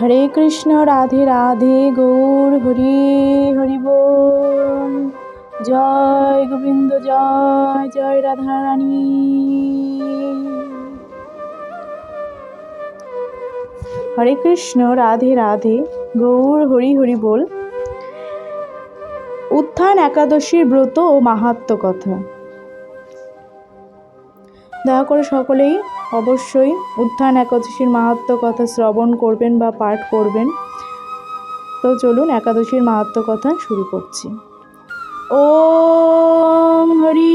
হরে কৃষ্ণ, রাধে রাধে, গৌর, হরি হরি জয় গোবিন্দ, জয় জয় রাধা রানী হরে কৃষ্ণ, রাধে রাধে, গৌর, হরি হরি বল। উত্থান একাদশীর ব্রত ও মাহাত্ম কথা। দয়া করে সকলেই অবশ্যই উত্থান একাদশীর মাহাত্ম কথা শ্রবণ করবেন বা পাঠ করবেন। তো চলুন একাদশীর মাহাত্ম কথা শুরু করছি। ও হরি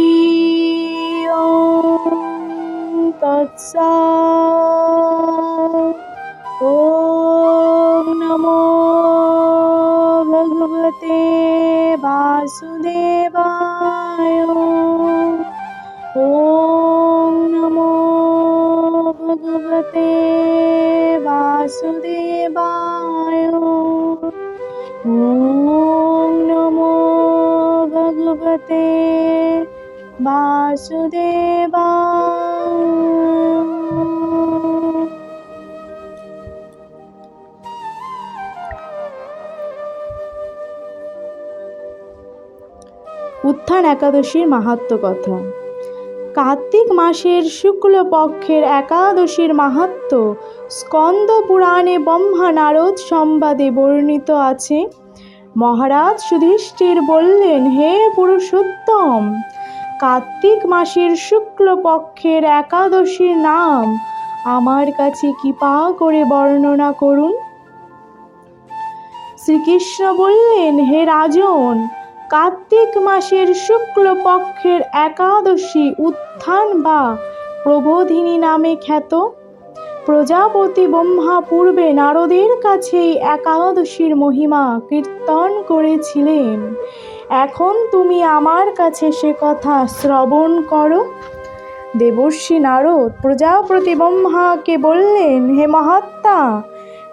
ওম নমো ভগবতে বাসুদেবায় ওম ভগবতে বাসুদেবায়। ওম নমো ভগবতে বাসুদেবায়। উত্থান একাদশীর মাহাত্ম কথা। কার্তিক মাসের শুক্লপক্ষের একাদশীর মাহাত্ম স্কন্দ পুরাণে ব্রহ্মা নারদ সংবাদে বর্ণিত আছে। মহারাজ সুধিষ্ঠির বললেন, হে পুরুষোত্তম, কার্তিক মাসের শুক্লপক্ষের একাদশীর নাম আমার কাছে কৃপা করে বর্ণনা করুন। শ্রীকৃষ্ণ বললেন, হে রাজন কার্তিক মাসের শুক্লপক্ষের একাদশী উত্থান বা প্রবোধিনী নামে খ্যাত। প্রজাপতি ব্রহ্মা পূর্বে নারদের কাছেই একাদশীর মহিমা কীর্তন করেছিলেন। এখন তুমি আমার কাছে সে কথা শ্রবণ করো। দেবর্ষী নারদ প্রজাপতি ব্রহ্মাকে বললেন, হে মহাত্মা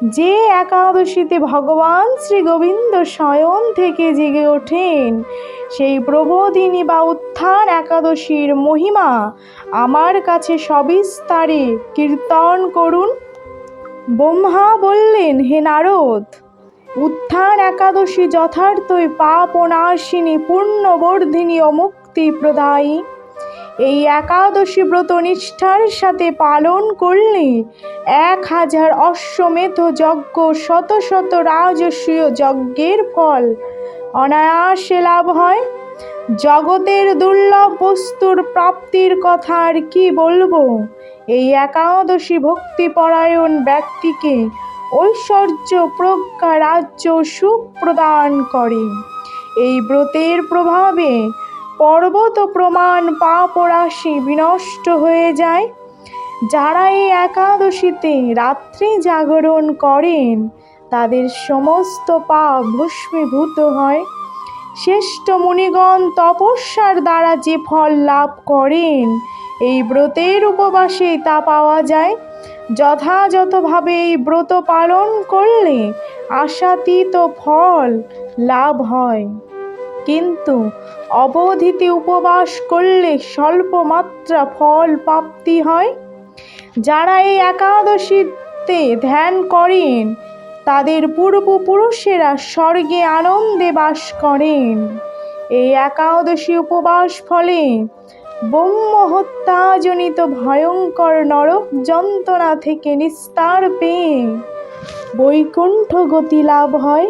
যে একাদশীতে ভগবান শ্রী গোবিন্দ স্বয়ং থেকে জেগে ওঠেন, সেই প্রবোধিনী বা উত্থান একাদশীর মহিমা আমার কাছে সবিস্তারে কীর্তন করুন। ব্রহ্মা বললেন, হে নারদ, উত্থান একাদশী যথার্থই পাপ নাশিনী, পূর্ণবর্ধিনী ও মুক্তি প্রদায়ী। এই একাদশী ব্রত নিষ্ঠার সাথে পালন করলে এক হাজার অশ্বমেধ যজ্ঞ, শত শত রাজস্বীয় যজ্ঞের ফল অনায়াসে লাভ হয়। জগতের দুর্লভ বস্তুর প্রাপ্তির কথা আর কি বলব? এই একাদশী ভক্তিপরায়ণ ব্যক্তিকে ঐশ্বর্য, প্রজ্ঞা, রাজ্য সুখ প্রদান করে। এই ব্রতের প্রভাবে পর্বত প্রমাণ পাপরাশি বিনষ্ট হয়ে যায়। যারা এই একাদশীতে রাত্রি জাগরণ করেন, তাদের সমস্ত পাপ ভস্মীভূত হয়। শ্রেষ্ঠ মুনিগণ তপস্যার দ্বারা যে ফল লাভ করেন, এই ব্রতের উপবাসে তা পাওয়া যায়। যথাযথভাবে এই ব্রত পালন করলে আশাতীত ফল লাভ হয়। কিন্তু অবধিতে উপবাস করলে স্বল্প মাত্রা ফল প্রাপ্তি হয়। যারা এই একাদশীতে ধ্যান করেন, তাদের পূর্বপুরুষেরা স্বর্গে আনন্দে বাস করেন। এই একাদশী উপবাস ফলে ব্রহ্মহত্যাজনিত ভয়ঙ্কর নরক যন্ত্রণা থেকে নিস্তার পেয়ে বৈকুণ্ঠ গতি লাভ হয়।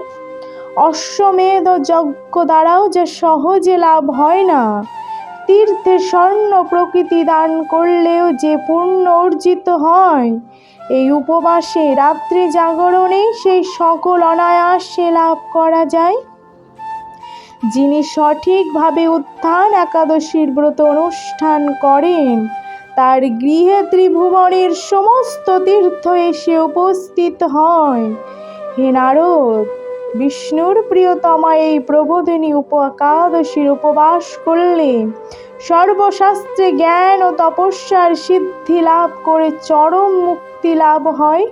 অশ্বমেধ যজ্ঞ দ্বারাও যে সহজে লাভ হয় না, তীর্থে স্বর্ণ প্রকৃতি দান করলেও যে পূর্ণ অর্জিত হয়, এই উপবাসে রাত্রি জাগরণে সেই সকল অনায়াসে লাভ করা যায়। যিনি সঠিকভাবে উত্থান একাদশীর ব্রত অনুষ্ঠান করেন, তার গৃহে ত্রিভুবনের সমস্ত তীর্থ এসে উপস্থিত হয়। হে নারদ বিষ্ণুর প্রিয়তমা এই প্রবোধিনী উপ একাদশীর উপবাস করলে সর্বশাস্ত্রে জ্ঞান ও তপস্যার সিদ্ধি লাভ করে চরম মুক্তি লাভ হয়।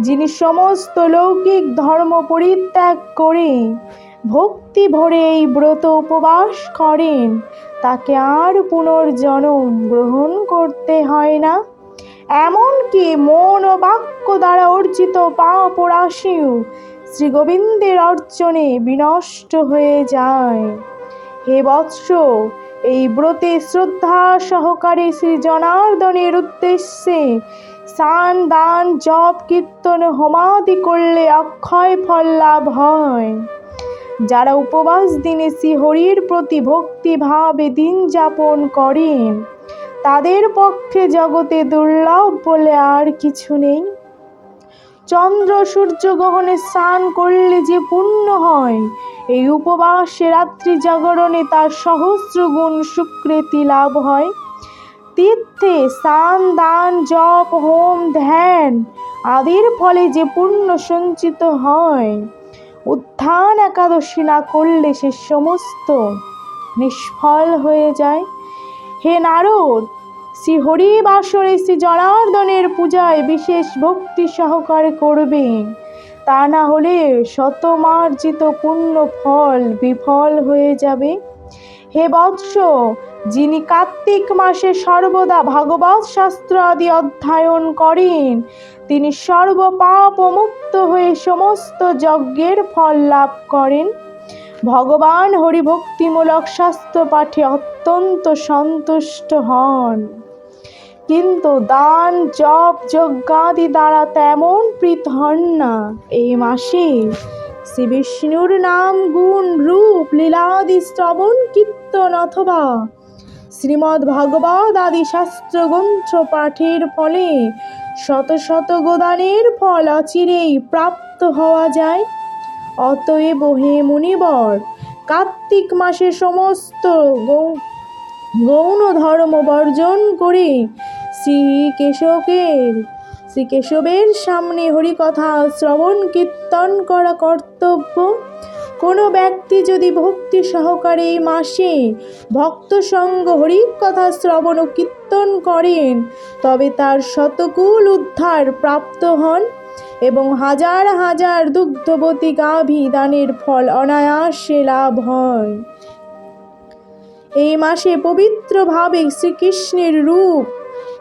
যিনি সমস্ত লৌকিক ধর্ম পরিত্যাগ করে ভক্তি ভরে এই ব্রত উপবাস করেন, তাকে আর পুনর্জন্ম গ্রহণ করতে হয় না। এমনকি মন ও বাক্য দ্বারা অর্জিত পাপ রাশিও শ্রী গোবিন্দের অর্জনে বিনষ্ট হয়ে যায়। হে বৎস, এই ব্রতে শ্রদ্ধা সহকারে শ্রী জনার্দনের উদ্দেশ্যে স্নান, দান, জপ, কীর্তন, হোমাদি করলে অক্ষয় ফল লাভ হয়। যারা উপবাস দিনে শ্রী হরির প্রতি ভক্তিভাবে দিন যাপন করেন তাদের পক্ষে জগতে দুর্লভ বলে আর কিছু নেই। চন্দ্র সূর্য গ্রহণে স্নান করলে যে পুণ্য হয়, এই উপবাসে রাত্রি জাগরণে তার সহস্র গুণ সুকৃতি লাভ হয়। তীর্থে স্নান, দান, জপ, হোম, ধ্যান আদির ফলে যে পুণ্য সঞ্চিত হয়। উত্থান একাদশী না করলে সে সমস্ত নিষ্ফল হয়ে যায়। হে নারদ শ্রী হরি বাসরে শ্রী জনার্দনের পূজায় বিশেষ ভক্তি সহকারে করবে তা না হলে শতমার্জিত পুণ্য ফল বিফল হয়ে যাবে। হে বৎস, যিনি কার্তিক মাসে সর্বদা ভাগবত শাস্ত্র আদি অধ্যয়ন করেন, তিনি সর্বপাপ মুক্ত হয়ে সমস্ত যজ্ঞের ফল লাভ করেন। ভগবান হরিভক্তিমূলক শাস্ত্র পাঠে অত্যন্ত সন্তুষ্ট হন। কিন্তু দান, জপ, যজ্ঞাদি দ্বারা তেমন হন না। এই মাসে শ্রী বিষ্ণুর নাম, গুণ, রূপ, লীলাদি, শ্রবণ, কীর্তন অথবা শ্রীমদ্ ভাগবত আদি শাস্ত্র গ্রন্থ পাঠের ফলে শত শত গোদানের ফল অচিরেই প্রাপ্ত হওয়া যায়। অতএব হে মুনিবর, কার্তিক মাসে সমস্ত গৌ গৌণ ধর্ম বর্জন করে শ্রী কেশবের শ্রী কেশবের সামনে হরিকথা, শ্রবণ, কীর্তন করা কর্তব্য। কোনো ব্যক্তি যদি ভক্তি সহকারে এই মাসে ভক্ত সঙ্গ হরির কথা শ্রবণ ও কীর্তন করেন, তবে তার শতকুল উদ্ধার প্রাপ্ত হন এবং হাজার হাজার দুগ্ধবতী গাভী দানের ফল অনায়াসে লাভ হয়। এই মাসে পবিত্রভাবে শ্রীকৃষ্ণের রূপ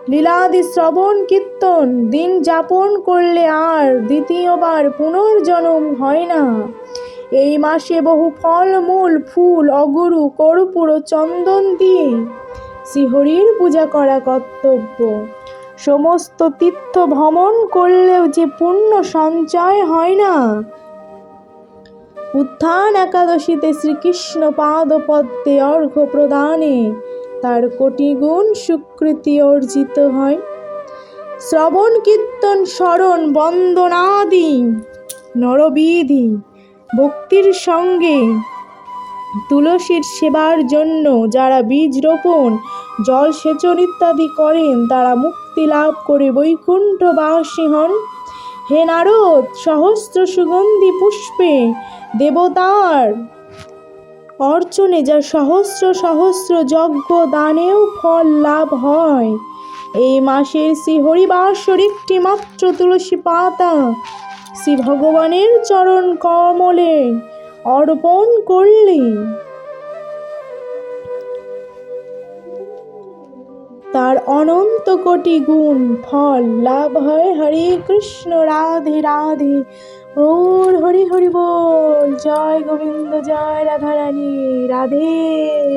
লীলাদি শ্রবণ কীর্তন, দিন যাপন করলে আর দ্বিতীয়বার পুনর্জন্ম হয় না। এই মাসে বহু ফল মূল ফুল, অগুরু, কর্পূর, চন্দন দিয়ে শ্রীহরির পূজা করা কর্তব্য। সমস্ত তীর্থ ভ্রমণ করলেও যে পুণ্য সঞ্চয় হয় না। উত্থান একাদশীতে শ্রীকৃষ্ণ পাদপদ্মে অর্ঘ্য প্রদানে তার কোটি গুণ স্বীকৃতি অর্জিত হয়। শ্রবণ, কীর্তন, স্মরণ, বন্দনাদি, নরবিধি, ভক্তির সঙ্গে তুলসীর সেবার জন্য যারা বীজ রোপণ, জল সেচন ইত্যাদি করেন, তারা মুক্তি লাভ করে বৈকুণ্ঠবাসী হন। হে নারদ, সহস্র সুগন্ধি পুষ্পে দেবতার অর্চনে যা সহস্র সহস্র যজ্ঞ দানেও ফল লাভ হয়। এই মাসের শ্রী হরিবাসর একটি মাত্র তুলসী পাতা। শ্রী ভগবানের চরণ কমলে অর্পণ করলে। তার অনন্ত কোটি গুণ ফল লাভ হয় হরে কৃষ্ণ রাধে রাধে। ওর হরি হরি বল। জয় গোবিন্দ জয় রাধা রানী রাধে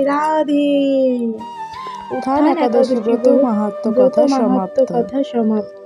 রাধে। উত্থান একাদশী ব্রত মাহাত্ম্য কথা সমাপ্ত। কথা সমাপ্ত।